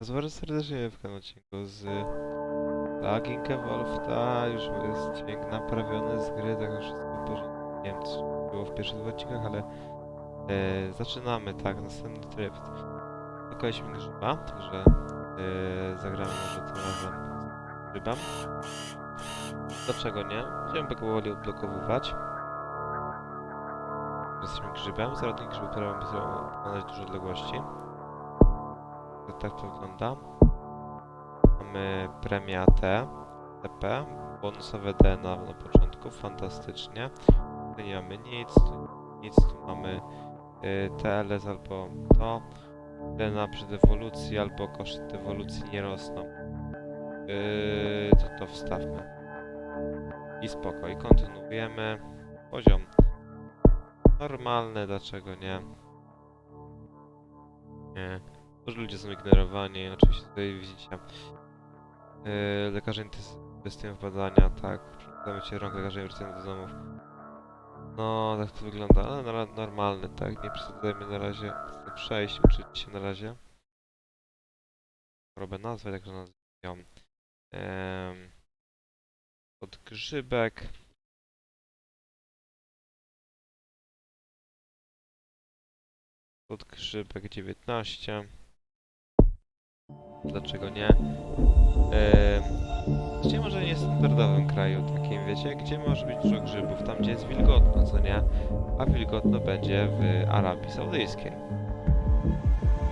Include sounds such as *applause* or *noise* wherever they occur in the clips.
Bardzo serdecznie w odcinku z Lagging Evolved, a już jest dźwięk naprawiony z gry, tak wszystko w porządku. Nie wiem, co było w pierwszych odcinkach, ale e, zaczynamy, tak, następny tryb. Szukaliśmy grzyba, także e, zagramy może tym razem z grzybem. Dlaczego nie? Będziemy go powoli odblokowywać. Jesteśmy grzybem, zarodnik grzybu, który mamy pokonać duże odległości. To tak to wygląda. Mamy premia T, TP, bonusowe DNA na początku, fantastycznie. Tu nie mamy nic, tu nic, tu mamy y, TLS albo to. DNA przy dewolucji albo koszty dewolucji nie rosną. Yy, to to wstawmy. I spoko, i kontynuujemy. Poziom normalny, dlaczego nie? Nie. Może ludzie są ignorowani, oczywiście tutaj widzicie. Yy, lekarze inwestują w badania, tak. Przykładamy się rąk lekarze wracają do domów. No, tak to wygląda, ale na, normalny, tak. Nie przesadzajmy na razie. Chcę przejść, uczyć się na razie. Chorobę nazwę, także nazwijam. Ehm, podgrzybek. Podgrzybek 19. Dlaczego nie? Ehm, gdzie może nie standardowym kraju takim, wiecie? Gdzie może być dużo grzybów? Tam, gdzie jest wilgotno, co nie? A wilgotno będzie w Arabii Saudyjskiej.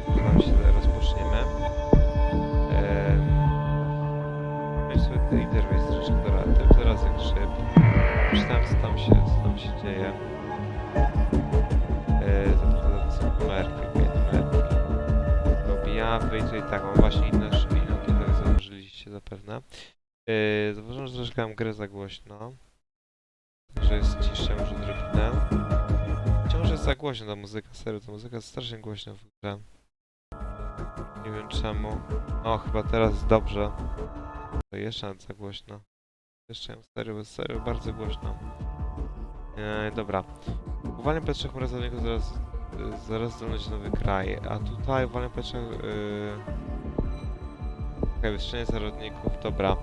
Tam się rozpoczniemy. No i sobie ten interfejs troszeczkę doradny. Teraz jak grzyb. Czytałem, co tam się, co tam się dzieje. Eee, zatrudniam sobie numerki, dwie numerki. Objawy i tak, mam właśnie inne szpilki, tak zauważyliście zapewne. Yy, zauważyłem, że troszkę mam grę za głośno. Także jest cisza, może odrobinę. Wciąż jest za głośno ta muzyka, serio, ta muzyka jest strasznie głośna w grze. Nie wiem czemu. O, chyba teraz dobrze. To jeszcze za głośno. Jeszcze ją serio, serio, bardzo głośno. Eee, dobra. Uwalniam P3 mrazowników zaraz, y, zaraz zdolność nowy kraj, a tutaj uwalniam P3 yy... Wystrzelenie zarodników, dobra.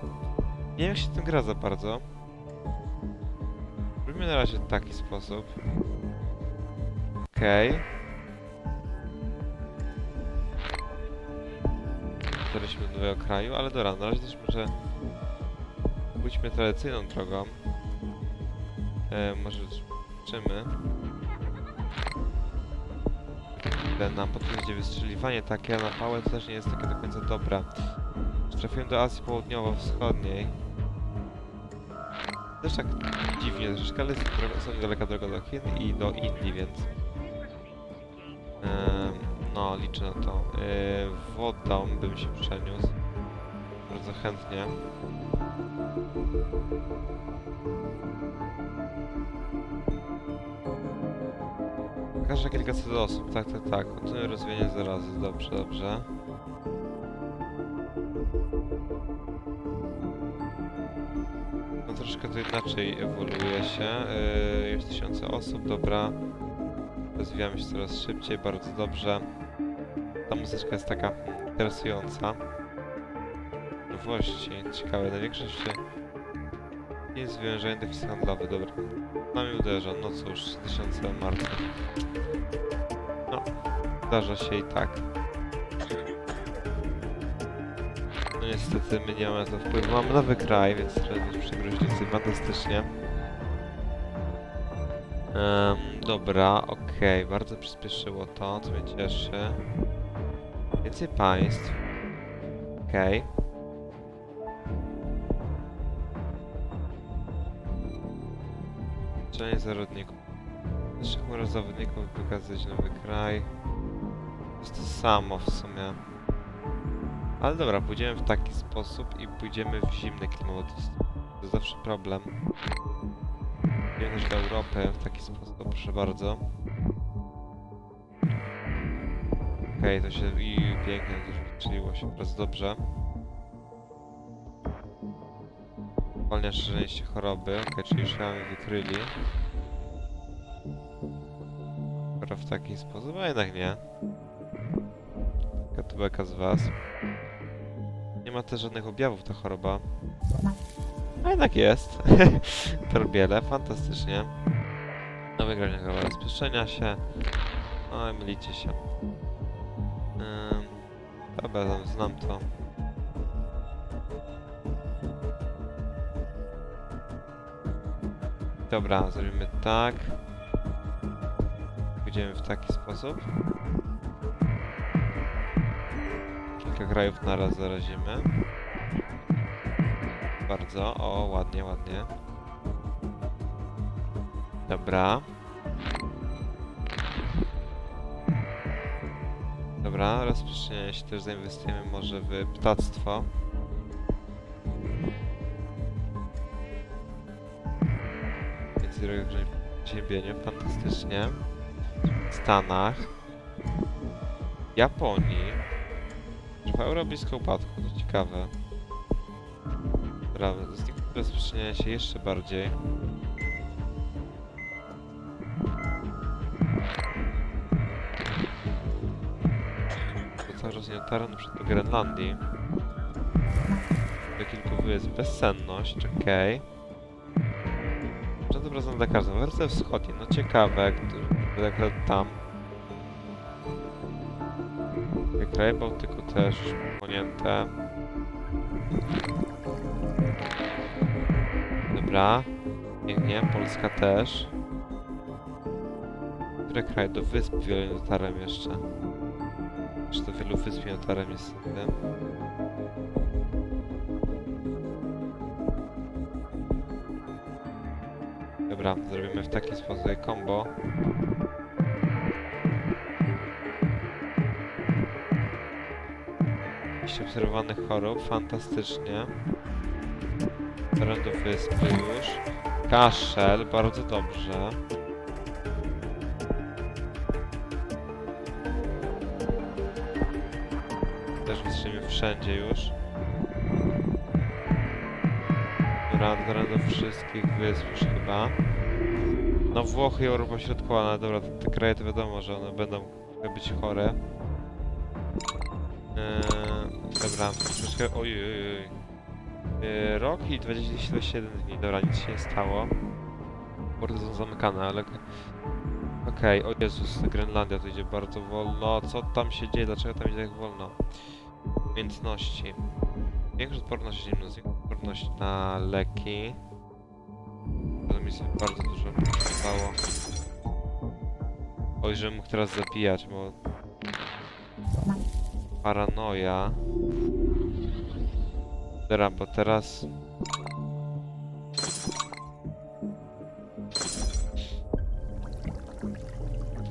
Nie wiem jak się tym gra za bardzo. Robimy na razie taki sposób. Okej. Dotarliśmy do nowego kraju, ale dobra, na razie też może pójdźmy tradycyjną drogą. E, może zobaczymy. Ten nam podpowiedzi wystrzeliwanie takie na pałę też nie jest takie do końca dobre. Trafiłem do Azji Południowo-Wschodniej. Też tak dziwnie troszeczkę, ale jest droga, są niedaleka droga do Chin i do Indii, więc... Em, no, liczę na to. Yy, wodą bym się przeniósł. Bardzo chętnie. Każda kilkaset osób, tak, tak, tak. Kontynuuję rozwijanie zarazy, dobrze, dobrze. No troszkę to inaczej ewoluuje się. Yy, jest tysiące osób, dobra. Rozwijamy się coraz szybciej, bardzo dobrze. Ta muzyczka jest taka interesująca. Nowości, ciekawe, na większość się nie zwierzęta deficyt handlowy, dobra. Nami uderza, no cóż, tysiące martwych. No, zdarza się i tak. No niestety my nie mamy na to wpływu. Mamy nowy kraj, więc trzeba być przegróźnicy, fantastycznie. Em, dobra, okej, bardzo przyspieszyło to, co mnie cieszy. Więcej państw. Okej. Strzelanie zarodników. Naszych mrozowników wykazać nowy kraj. To jest to samo w sumie. Ale dobra, pójdziemy w taki sposób i pójdziemy w zimny klimat. To zawsze problem. Idziemy do Europy w taki sposób, proszę bardzo. Okej, to się i pięknie to strzeliło się bardzo dobrze. Zwalnia się choroby, okej, czyli już mamy wykryli. W taki sposób, a jednak nie. Jaka to beka z was. Nie ma też żadnych objawów ta choroba. A jednak jest. *laughs* Torbiele, fantastycznie. Nowe granie choroba rozpieszczenia się. No i mylicie się. Ym, dobra, znam to. Dobra, zrobimy tak. Pójdziemy w taki sposób. Kilka krajów naraz zarazimy. Bardzo. O, ładnie, ładnie. Dobra. Dobra, rozpoczniemy się też zainwestujemy może w ptactwo. Drogi ziemieniu, fantastycznie. W Stanach. Japonii. Trochę euro blisko upadku, to ciekawe. Dobra, z nich rozpoczynają się jeszcze bardziej. To cały czas nie dotarł na przykład do Grenlandii. Do kilku wysp. Bezsenność, okej. Okay. Dobra znam dla każdego. Wersja wschodnia, no ciekawe, który akurat tam. Kraje Bałtyku też ponięte. Dobra. Pięknie, Polska też. Które kraje? Do wysp wiele nie jeszcze. Jeszcze do wielu wysp nie dotarłem niestety. Dobra, zrobimy w taki sposób combo. Liście obserwowanych chorób, fantastycznie. Do wyspy już. Kaszel, bardzo dobrze. Też wystrzelimy wszędzie już. Teren do wszystkich wysp już chyba. No Włochy i Europa Środkowa, no dobra, te, te kraje to wiadomo, że one będą być chore. Eee, dobra, troszeczkę. Oj, oj, oj. Eee, rok i 27 dni. Dobra, nic się nie stało. Porty są zamykane, ale. Okej, o Jezus, Grenlandia to idzie bardzo wolno. Co tam się dzieje? Dlaczego tam idzie tak wolno? Umiejętności. Większa odporność zimna, zwiększa odporność na leki. To mi się bardzo dużo podobało. Oj, żebym mógł teraz zabijać, bo paranoja. Dobra, bo teraz...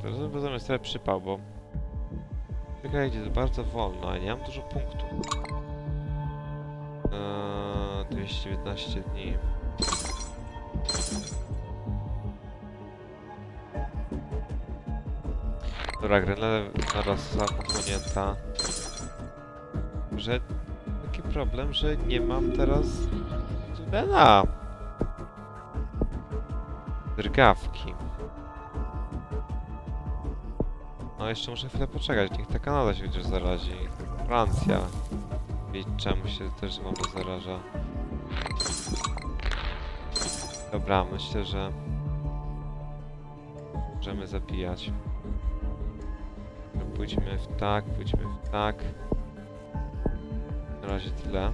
Teraz zrobimy sobie przypał, bo... Czekajcie, to bardzo wolno, a nie mam dużo punktów. Eee, 219 dni. Dobra, Grenada zaraz zapomnięta. Że taki problem, że nie mam teraz DNA. Drgawki. No jeszcze muszę chwilę poczekać, niech ta Kanada się chociaż zarazi. Francja. Wiedzieć czemu się też mamy zaraża. Dobra, myślę, że możemy zabijać. Pójdźmy w tak, pójdźmy w tak. Na razie tyle.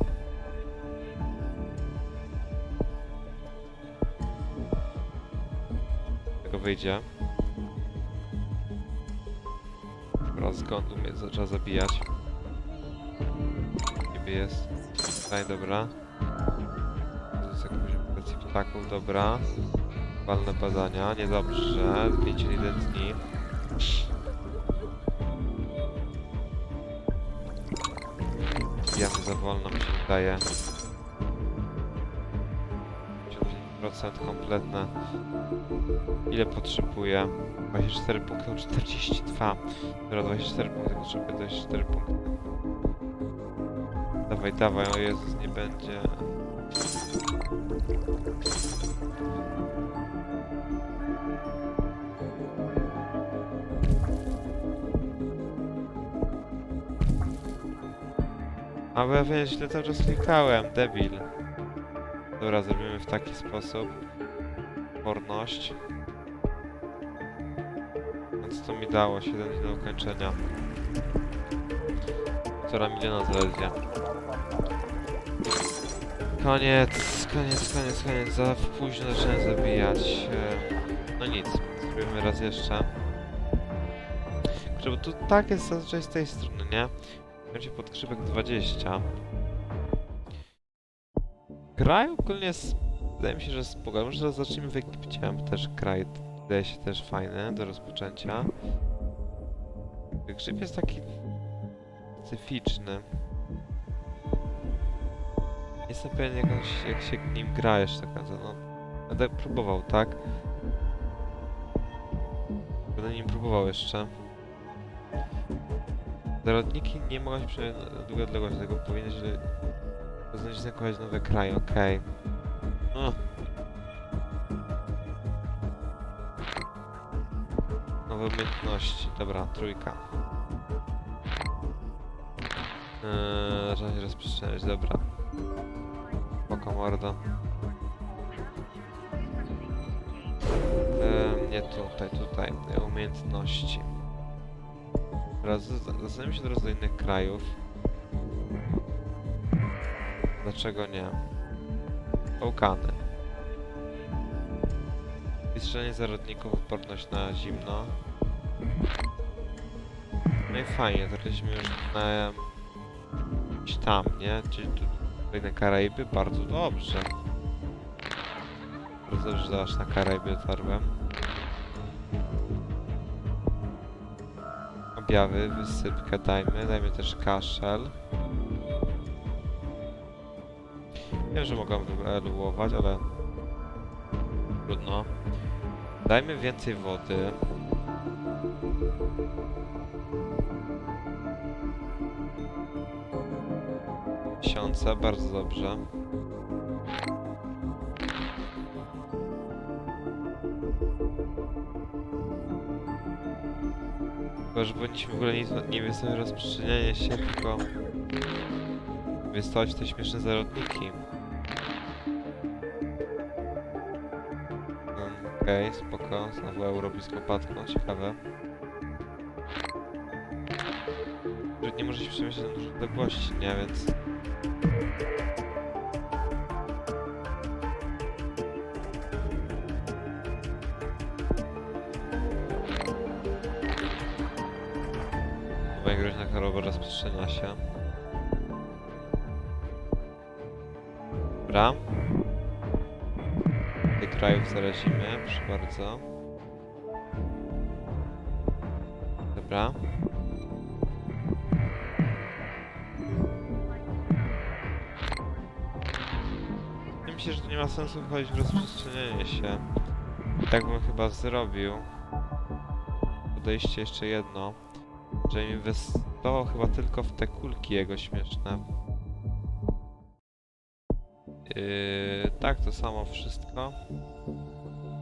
Tego wyjdzie. Dobra, skąd mnie zaczęła zabijać? Niby jest. Tutaj, dobra. To jest jakąś operację ptaków, dobra. Walne badania, niedobrze. Zdjęcie jeden dni. Za wolno, mi się wydaje. 95% kompletne. Ile potrzebuję? 24 punkty, 42. Dobra, 24 punkty, potrzebuję 24 punkty. Dawaj, dawaj, o Jezus, nie będzie. A bo ja wiem, źle klikałem, debil. Dobra, zrobimy w taki sposób. Porność. Więc to mi dało 7 dni do ukończenia. Półtora miliona zaledwie. Koniec, koniec, koniec, koniec. Za późno zacząłem zabijać. No nic, spróbujemy raz jeszcze. Kurczę, bo tu tak jest zazwyczaj z tej strony, nie? Będzie podgrzybek 20. Kraj ogólnie wydaje mi się, że spoko. Może teraz zacznijmy w Egipcie, też kraj wydaje się też fajny do rozpoczęcia. Grzyb jest taki specyficzny. Jestem pewien jak, on jak się nim gra jeszcze tak no. Będę próbował, tak? Będę nim próbował jeszcze. Zarodniki nie mogą się przejąć na długie odległości, dlatego powinny się poznać znakować nowe kraje, okej. No. Nowe umiejętności, dobra, trójka. Eee, się rozprzestrzeniać, dobra. Spoko mordo. Eee, nie tutaj, tutaj. Umiejętności. Teraz zastanówmy się teraz do innych krajów. Dlaczego nie? Bałkany. Wystrzelenie zarodników, odporność na zimno. No i fajnie, trafiliśmy już na... gdzieś tam, nie? Czyli tu kolejne Karaiby, bardzo dobrze. Bardzo dobrze, że aż na Karaiby dotarłem. Objawy, wysypkę dajmy, dajmy też kaszel. Wiem, że mogłem wyewoluować, ale trudno. Dajmy więcej wody. Tysiące, bardzo dobrze. Chyba, że powinniśmy w ogóle nie, nie wystawić rozprzestrzeniania się, tylko wystawić te śmieszne zarodniki. Mm, Okej, spoko. Znowu euro blisko padło, ciekawe. Że nie może się przemieszczać na duże odległości, nie? Więc... rozprzestrzenia się. Dobra. Tych krajów zarazimy, proszę bardzo. Dobra. Się, że to nie ma sensu wchodzić w rozprzestrzenianie się. Tak bym chyba zrobił. Podejście jeszcze jedno. Że inwestował chyba tylko w te kulki jego śmieszne. Yy, tak, to samo wszystko.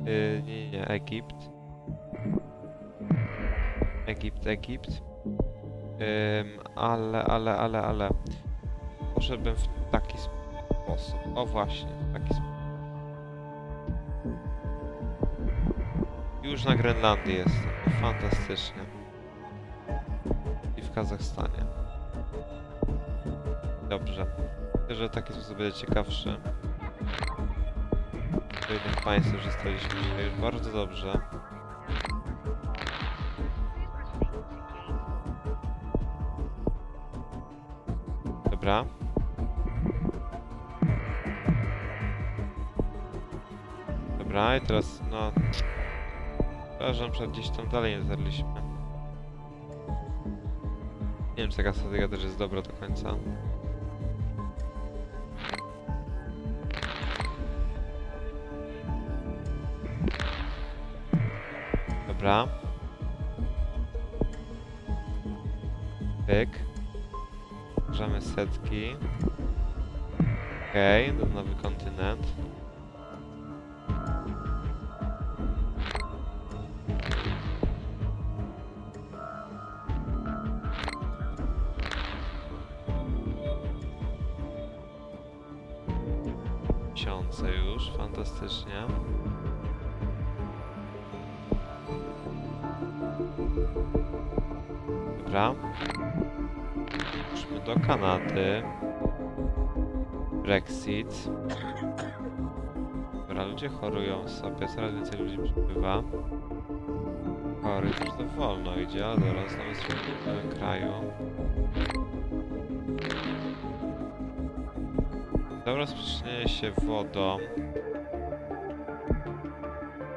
Yy, nie, nie, Egipt. Egipt, Egipt. Ym, ale, ale, ale, ale. Poszedłbym w taki sposób. O właśnie, w taki sposób. Już na Grenlandii jestem. Fantastycznie. Kazachstanie. Dobrze. Myślę, że taki sposób będzie ciekawszy. Do innych państw już zostaliśmy dzisiaj bardzo dobrze. Dobra. Dobra, i teraz no... Chyba, że gdzieś tam dalej nie dotarliśmy. Wiem, czy taka strategia też jest dobra do końca. Dobra. Pyk. Bierzemy setki. Okej, okay, nowy kontynent. Kanady. Brexit. Dobra, ludzie chorują sobie, coraz więcej ludzi przybywa. Chory to wolno idzie, ale dobra, znowu jesteśmy w nowym kraju. Dobra, rozprzestrzenianie się wodą.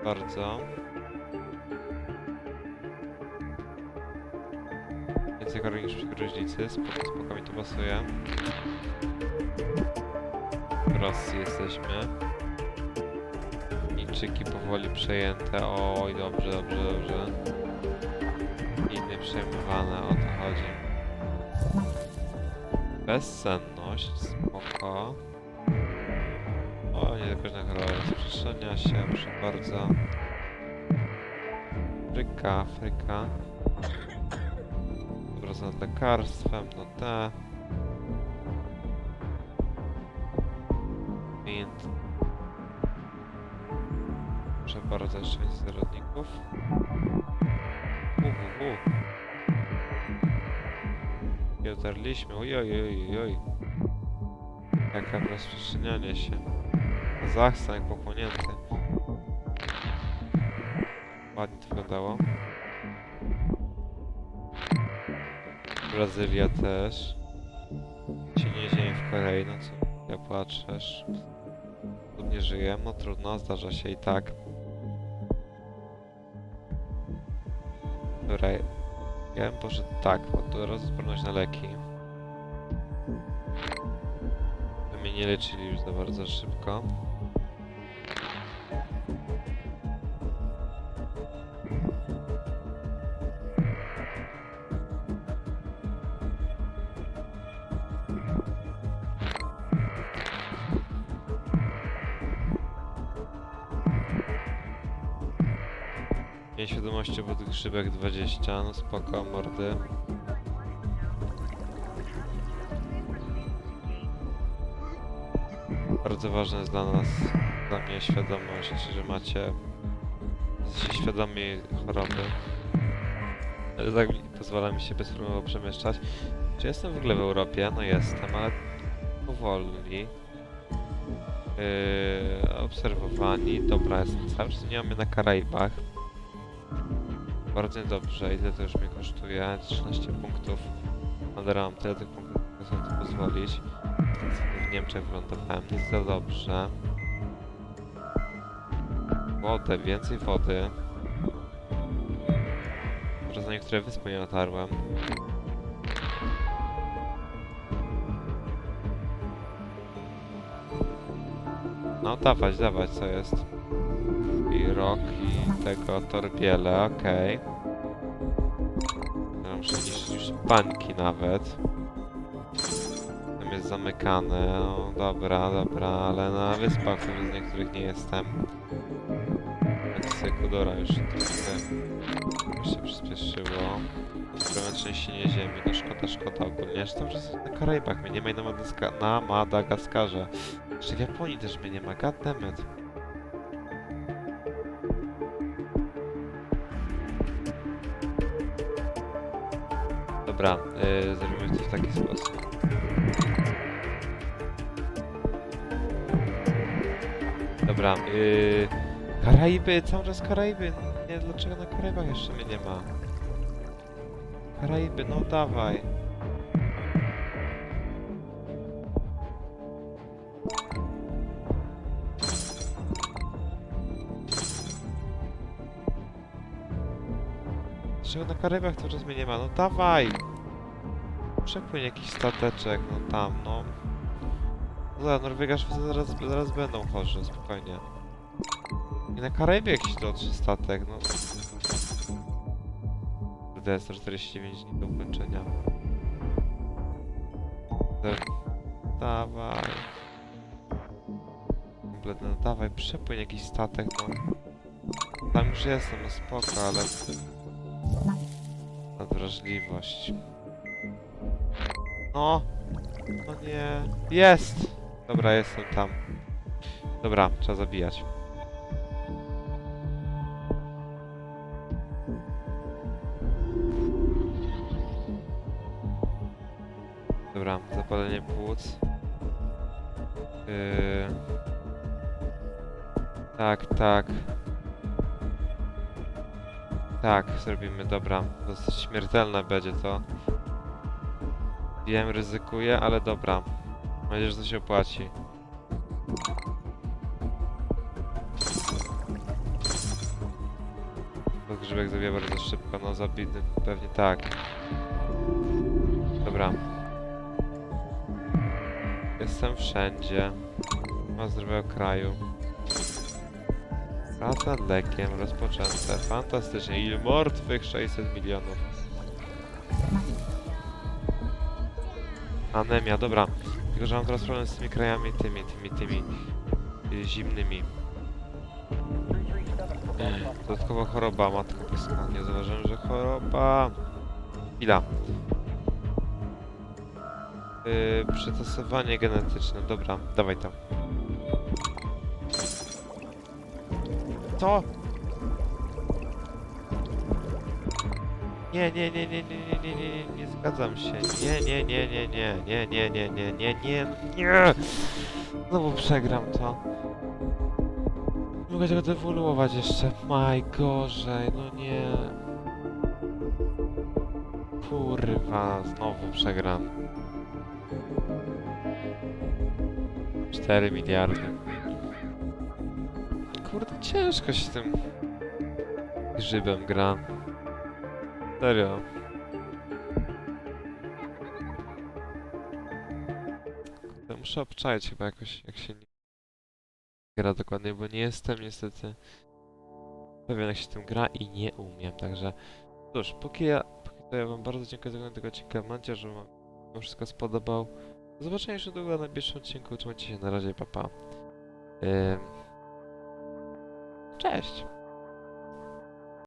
Bardzo. Więcej chorych niż przegroźnicy, spoko, spoko mi to pasuje. W Rosji jesteśmy. Chińczyki powoli przejęte. Oj, dobrze, dobrze, dobrze. Chiny przejmowane, o to chodzi. Bezsenność, spoko. O, nie każda choroba rozprzestrzenia się, proszę bardzo. Afryka, Afryka. Z nad lekarstwem, no te. Mint. Proszę bardzo, jeszcze więcej zarodników. Uhuhu. I dotarliśmy, ojoj, ojoj, ojoj. Jaka rozprzestrzenianie się. Kazachstan jak pochłonięty. Ładnie to wyglądało. Brazylia też. Ci nie ziemi w Korei, no co ja płaczesz. Tu nie żyję, no trudno, zdarza się i tak. Dobra, ja bym poszedł tak, bo to rozodporność na leki. Mnie nie leczyli już za bardzo szybko. Podgrzybek 20, no spoko, mordy. Bardzo ważne jest dla nas, dla mnie świadomość, że macie jesteście świadomi choroby. Tak pozwala mi się bezproblemowo przemieszczać. Czy jestem w ogóle w Europie? No jestem, ale powoli. Yy, obserwowani. Dobra, jestem cały czas nie mamy na Karaibach. Bardzo dobrze, ile to już mnie kosztuje? 13 punktów. Mam tyle tych punktów, żeby sobie to pozwolić. W Niemczech wylądowałem, nie za dobrze. Wodę, więcej wody. Teraz na niektóre wyspy nie dotarłem. No dawać, dawać, co jest? I rok, i tego torbiele, okej. Ja Muszę niszczyć już bańki nawet. Tam jest zamykane, no dobra, dobra, ale na wyspach z niektórych nie jestem. Meksyku, już trochę się przyspieszyło. Trochę trzęsienie ziemi, no szkoda, szkoda ogólnie. Że wszystko na Karaibach, mnie nie ma i na, na Madagaskarze. Jeszcze w Japonii też mnie nie ma, goddammit. Dobra, yy, zrobimy to w taki sposób. Dobra, yy, Karaiby, cały czas Karaiby. Nie, dlaczego na Karaibach jeszcze mnie nie ma? Karaiby, no dawaj. Dlaczego na Karybach cały czas mnie nie ma? No dawaj! Przepłyń jakiś stateczek, no tam, no. No da, Norwegia, Szwecja zaraz, zaraz będą chorzy, spokojnie. I na Karybie jakiś dotrze statek, no. Kurde, jest to 49 dni do ukończenia. Da- Dawaj. Kompletnie, no dawaj, przepłyń jakiś statek, no. Tam już jestem, no spoko, ale... Nadwrażliwość. No! No nie. Jest! Dobra, jestem tam. Dobra, trzeba zabijać. Dobra, zapalenie płuc. Yy... Tak, tak. Tak, zrobimy, dobra. Dosyć śmiertelne będzie to. Wiem, ryzykuję, ale dobra. Mam nadzieję, że to się opłaci. Bo grzybek zabija bardzo szybko, no zabity pewnie tak. Dobra. Jestem wszędzie. Ma zdrowego kraju. Praca lekiem rozpoczęte. Fantastycznie. Ile martwych? 600 milionów. Anemia, dobra. Tylko, że mam teraz problem z tymi krajami, tymi, tymi, tymi y, zimnymi. Dodatkowo choroba, matko boska. Nie zauważyłem, że choroba. Chwila. Yy, genetyczne, dobra, dawaj tam. Co? Nie, nie, nie, nie, nie, nie, nie, nie, nie, nie zgadzam się. Nie, nie, nie, nie, nie, nie, nie, nie, nie, nie, nie, nie. Znowu przegram to. Mogę tego dewoluować jeszcze. Najgorzej, no nie. Kurwa, znowu przegram. 4 miliardy. Kurde, ciężko się z tym grzybem gra. Serio. Muszę obczaić chyba jakoś, jak się nie gra dokładnie, bo nie jestem niestety pewien jak się tym gra i nie umiem, także cóż, póki ja, póki to ja wam bardzo dziękuję za tego odcinka, mam nadzieję, że wam wszystko spodobał. Do zobaczenia już niedługo na pierwszym odcinku, trzymajcie się, na razie, pa pa. Ym... Cześć!